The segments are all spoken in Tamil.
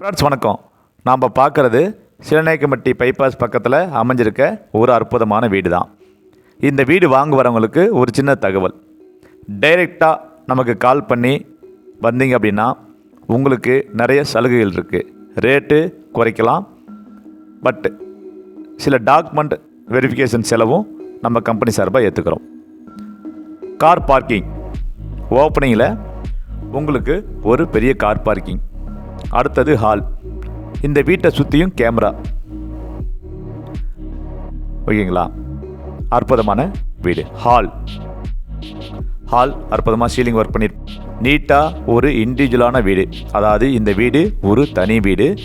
ஃப்ரெண்ட்ஸ் வணக்கம். நாம் பார்க்குறது சிலநாயக்கம்பட்டி பைபாஸ் பக்கத்தில் அமைஞ்சிருக்க ஒரு அற்புதமான வீடு தான் இந்த வீடு வாங்க வரவங்களுக்கு ஒரு சின்ன தகவல். டைரெக்டாக நமக்கு கால் பண்ணி வந்தீங்க அப்படின்னா உங்களுக்கு நிறைய சலுகைகள் இருக்குது ரேட்டு குறைக்கலாம். பட் சில டாக்குமெண்ட் வெரிஃபிகேஷன் செலவும் நம்ம கம்பெனி சார்பாக ஏற்றுக்கிறோம் கார் பார்க்கிங் ஓப்பனிங்கில் உங்களுக்கு ஒரு பெரிய கார் பார்க்கிங் அடுத்தது ஹால் இந்த வீட்டை சுற்றியும் கேமரா ஓகேங்களா? அற்புதமான வீடு. ஹால் ஹால் அற்புதமாக சீலிங் ஒர்க் பண்ணி நீட்டாக ஒரு இண்டிவிஜுவலான வீடு. அதாவது இந்த வீடு ஒரு தனி வீடு.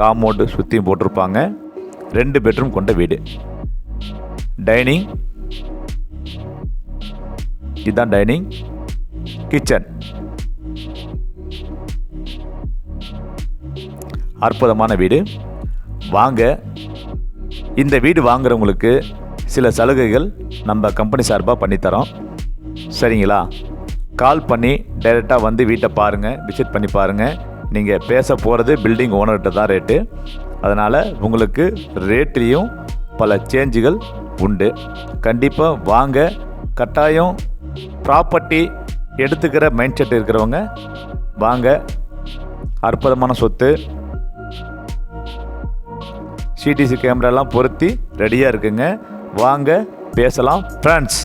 காம்பவுண்டு சுற்றியும் போட்டிருப்பாங்க. ரெண்டு பெட்ரூம் கொண்ட வீடு. டைனிங் இதுதான் டைனிங் கிச்சன் அற்புதமான வீடு. வாங்க. இந்த வீடு வாங்குறவங்களுக்கு சில சலுகைகள் நம்ம கம்பெனி சார்பாக பண்ணித்தரோம். சரிங்களா? கால் பண்ணி டைரெக்டாக வந்து வீட்டை பாருங்கள் விசிட் பண்ணி பாருங்கள் நீங்கள் பேச போகிறது பில்டிங் ஓனர்கிட்ட தான் ரேட்டு அதனால் உங்களுக்கு ரேட்லேயும் பல சேஞ்சுகள் உண்டு. கண்டிப்பாக வாங்க. கட்டாயம் ப்ராப்பர்ட்டி எடுத்துக்கிற மைண்ட் செட் இருக்கிறவங்க வாங்க. அற்புதமான சொத்து. சிடிசி கேமராலாம் பொருத்தி ரெடியாக இருக்குங்க. வாங்க பேசலாம். ஃப்ரெண்ட்ஸ்